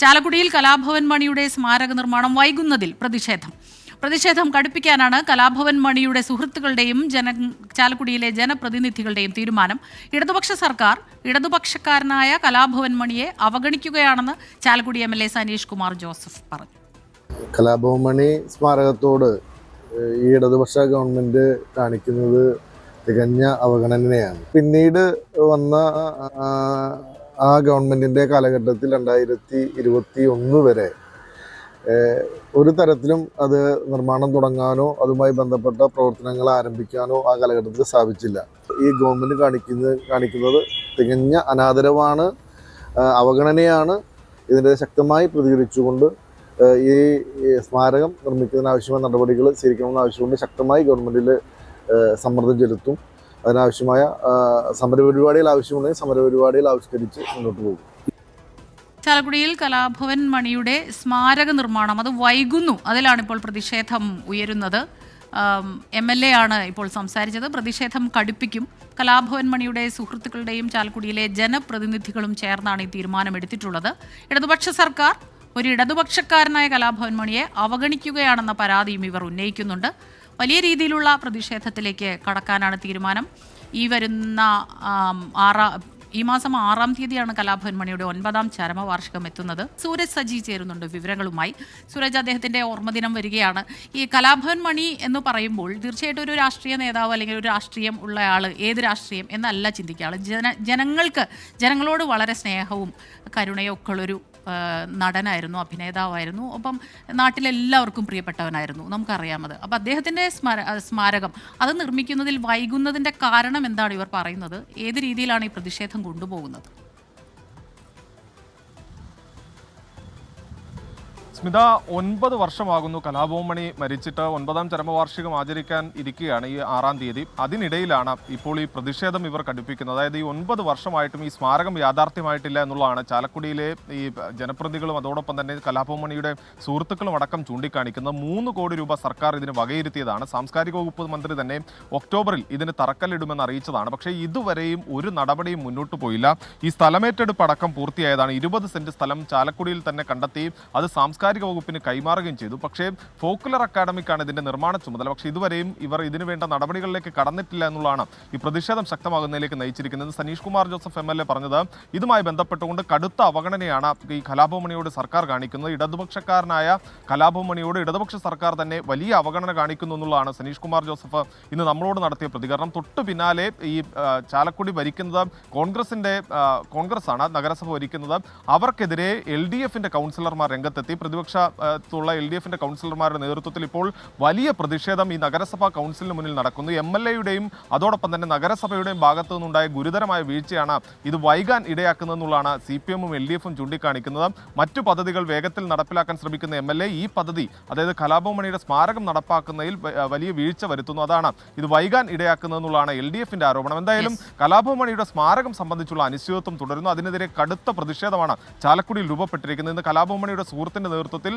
ചാലക്കുടിയിൽ കലാഭവൻ മണിയുടെ സ്മാരക നിർമ്മാണം വൈകുന്നതിൽ പ്രതിഷേധം. പ്രതിഷേധം കടുപ്പിക്കാനാണ് കലാഭവൻ മണിയുടെ സുഹൃത്തുക്കളുടെയും ജന ചാലക്കുടിയിലെ ജനപ്രതിനിധികളുടെയും തീരുമാനം. ഇടതുപക്ഷ സർക്കാർ ഇടതുപക്ഷക്കാരനായ കലാഭവൻ മണിയെ അവഗണിക്കുകയാണെന്ന് Chalakudy M L A Saneesh Kumar Joseph പറഞ്ഞു. കലാഭവൻ മണി സ്മാരകത്തോട് ഈ ഇടതുപക്ഷ ഗവൺമെന്റ് കാണിക്കുന്നത് തികഞ്ഞ അവഗണനയാണ്. പിന്നീട് വന്ന ആ, ഗവൺമെന്റിന്റെ കാലഘട്ടത്തിൽ രണ്ടായിരത്തി ഇരുപത്തി ഒന്ന് വരെ ഒരു തരത്തിലും അത് നിർമ്മാണം തുടങ്ങാനോ അതുമായി ബന്ധപ്പെട്ട പ്രവർത്തനങ്ങൾ ആരംഭിക്കാനോ ആ കാലഘട്ടത്തിൽ സാധിച്ചില്ല. ഈ ഗവൺമെന്റ് കാണിക്കുന്നത് കാണിക്കുന്നത് തികഞ്ഞ അനാദരവാണ് അവഗണനയാണ്. ഇതിന്റെ ശക്തമായി പ്രതികരിച്ചുകൊണ്ട് ഈ സ്മാരകം നിർമ്മിക്കുന്നതിനാവശ്യമായ നടപടികൾ സ്വീകരിക്കണമെന്ന് ആവശ്യമുണ്ട്. ശക്തമായി ഗവൺമെന്റിൽ സമ്മർദ്ദം ചെലുത്തും. അതിനാവശ്യമായ സമരപരിപാടികൾ ആവശ്യമുണ്ടെങ്കിൽ സമരപരിപാടികൾ ആവിഷ്കരിച്ച് മുന്നോട്ട് പോകും. ചാലക്കുടിയിൽ കലാഭവൻ മണിയുടെ സ്മാരക നിർമ്മാണം അത് വൈകുന്നു. അതിലാണ് ഇപ്പോൾ പ്രതിഷേധം ഉയരുന്നത്. എം എൽ എ ആണ് ഇപ്പോൾ സംസാരിച്ചത്. പ്രതിഷേധം കടുപ്പിക്കും. കലാഭവൻ മണിയുടെ സുഹൃത്തുക്കളുടെയും ചാലക്കുടിയിലെ ജനപ്രതിനിധികളും ചേർന്നാണ് ഈ തീരുമാനമെടുത്തിട്ടുള്ളത്. ഇടതുപക്ഷ സർക്കാർ ഒരു ഇടതുപക്ഷക്കാരനായ കലാഭവൻ മണിയെ അവഗണിക്കുകയാണെന്ന പരാതിയും ഇവർ ഉന്നയിക്കുന്നുണ്ട്. വലിയ രീതിയിലുള്ള പ്രതിഷേധത്തിലേക്ക് കടക്കാനാണ് തീരുമാനം. ഈ വരുന്ന ആറാം ഈ മാസം ആറാം തീയതിയാണ് കലാഭവൻ മണിയുടെ ഒൻപതാം ചരമവാർഷികം എത്തുന്നത്. സൂരജ് സജി ചേരുന്നുണ്ട് വിവരങ്ങളുമായി. സൂരജ് അദ്ദേഹത്തിന്റെ ഓർമ്മദിനം വരികയാണ്. ഈ കലാഭവൻ മണി എന്ന് പറയുമ്പോൾ തീർച്ചയായിട്ടും ഒരു രാഷ്ട്രീയ നേതാവ് അല്ലെങ്കിൽ ഒരു രാഷ്ട്രീയം ഉള്ള ആൾ ഏത് രാഷ്ട്രീയം എന്നല്ല ചിന്തിക്കുക ജന ജനങ്ങൾക്ക് ജനങ്ങളോട് വളരെ സ്നേഹവും കരുണയും ഒക്കെ ഉള്ളൊരു നടനായിരുന്നു അഭിനേതാവായിരുന്നു. ഒപ്പം നാട്ടിലെല്ലാവർക്കും പ്രിയപ്പെട്ടവനായിരുന്നു. നമുക്കറിയാമത്. അപ്പം അദ്ദേഹത്തിന്റെ സ്മാര സ്മാരകം അത് നിർമ്മിക്കുന്നതിൽ വൈകുന്നതിന്റെ കാരണം എന്താണ് ഇവർ പറയുന്നത്? ഏത് രീതിയിലാണ് ഈ പ്രതിഷേധം കൊണ്ടുപോകുന്നത്? സ്മിത ഒൻപത് വർഷമാകുന്നു കലാഭവമണി മരിച്ചിട്ട് ഒൻപതാം ചരമവാർഷികം ആചരിക്കാൻ ഇരിക്കുകയാണ് ഈ ആറാം തീയതി. അതിനിടയിലാണ് ഇപ്പോൾ ഈ പ്രതിഷേധം ഇവർ കടുപ്പിക്കുന്നത്. അതായത് ഈ ഒൻപത് വർഷമായിട്ടും ഈ സ്മാരകം യാഥാർത്ഥ്യമായിട്ടില്ല എന്നുള്ളതാണ് ചാലക്കുടിയിലെ ഈ ജനപ്രതികളും അതോടൊപ്പം തന്നെ കലാഭവമണിയുടെ സുഹൃത്തുക്കളും അടക്കം ചൂണ്ടിക്കാണിക്കുന്നത്. മൂന്ന് കോടി രൂപ സർക്കാർ ഇതിന് വകയിരുത്തിയതാണ്. സാംസ്കാരിക വകുപ്പ് മന്ത്രി തന്നെ ഒക്ടോബറിൽ ഇതിന് തറക്കല്ലിടുമെന്ന് അറിയിച്ചതാണ്. പക്ഷേ ഇതുവരെയും ഒരു നടപടിയും മുന്നോട്ട് പോയില്ല. ഈ സ്ഥലമേറ്റെടുപ്പ് അടക്കം പൂർത്തിയായതാണ്. ഇരുപത് സെന്റ് സ്ഥലം ചാലക്കുടിയിൽ തന്നെ കണ്ടെത്തി. അത് സാംസ്കാരിക വകുപ്പിന് കൈമാറുകയും ചെയ്തു. പക്ഷേ ഫോക്കുലർ അക്കാഡമിക്കാണ് ഇതിന്റെ നിർമ്മാണ ചുമതല. പക്ഷേ ഇതുവരെയും ഇവർ ഇതിനു വേണ്ട നടപടികളിലേക്ക് കടന്നിട്ടില്ല എന്നുള്ളതാണ് ഈ പ്രതിഷേധം ശക്തമാകുന്നതിലേക്ക് നയിച്ചിരിക്കുന്നത്. Saneesh Kumar Joseph M L A പറഞ്ഞത് ഇതുമായി ബന്ധപ്പെട്ടുകൊണ്ട് കടുത്ത അവഗണനയാണ് ഈ കലാഭവമണിയോട് സർക്കാർ കാണിക്കുന്നത്. ഇടതുപക്ഷക്കാരനായ കലാഭവമണിയോട് ഇടതുപക്ഷ സർക്കാർ തന്നെ വലിയ അവഗണന കാണിക്കുന്നു എന്നുള്ളതാണ് സനീഷ് കുമാർ ജോസഫ് ഇന്ന് നമ്മളോട് നടത്തിയ പ്രതികരണം. തൊട്ടു പിന്നാലെ ഈ ചാലക്കുടി ഭരിക്കുന്നത് കോൺഗ്രസ് ആണ് നഗരസഭ ഭരിക്കുന്നത്. അവർക്കെതിരെ എൽ ഡി എഫിന്റെ കൗൺസിലർമാർ രംഗത്തെത്തി. പ്രതിപക്ഷത്തുള്ള എൽ ഡി എഫിന്റെ കൗൺസിലർമാരുടെ നേതൃത്വത്തിൽ ഇപ്പോൾ വലിയ പ്രതിഷേധം ഈ നഗരസഭാ കൗൺസിലിന് മുന്നിൽ നടക്കുന്നു. എം എൽ എയുടെയും അതോടൊപ്പം തന്നെ നഗരസഭയുടെയും ഭാഗത്തു നിന്നുണ്ടായ ഗുരുതരമായ വീഴ്ചയാണ് ഇത് വൈകാൻ ഇടയാക്കുന്നതെന്നുള്ളതാണ് സി പി എമ്മും എൽ ഡി എഫും ചൂണ്ടിക്കാണിക്കുന്നത്. മറ്റു പദ്ധതികൾ വേഗത്തിൽ നടപ്പിലാക്കാൻ ശ്രമിക്കുന്ന എം എൽ എ ഈ പദ്ധതി അതായത് കലാഭവമണിയുടെ സ്മാരകം നടപ്പാക്കുന്നതിൽ വലിയ വീഴ്ച വരുത്തുന്നു. അതാണ് ഇത് വൈകാൻ ഇടയാക്കുന്നതെന്നുള്ളതാണ് എൽ ഡി എഫിന്റെ ആരോപണം. എന്തായാലും കലാഭവമണിയുടെ സ്മാരകം സംബന്ധിച്ചുള്ള അനിശ്ചിതത്വം തുടരുന്നു. അതിനെതിരെ കടുത്ത പ്രതിഷേധമാണ് ചാലക്കുടിയിൽ രൂപപ്പെട്ടിരിക്കുന്നത്. ഇന്ന് കലാഭവമണിയുടെ സുഹൃത്തിന്റെ നേതൃത്വത്തിൽ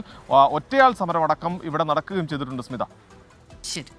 ഒറ്റയാൾ സമരമടക്കം ഇവിടെ നടക്കുകയും ചെയ്തിട്ടുണ്ട് സ്മിത. ശരി.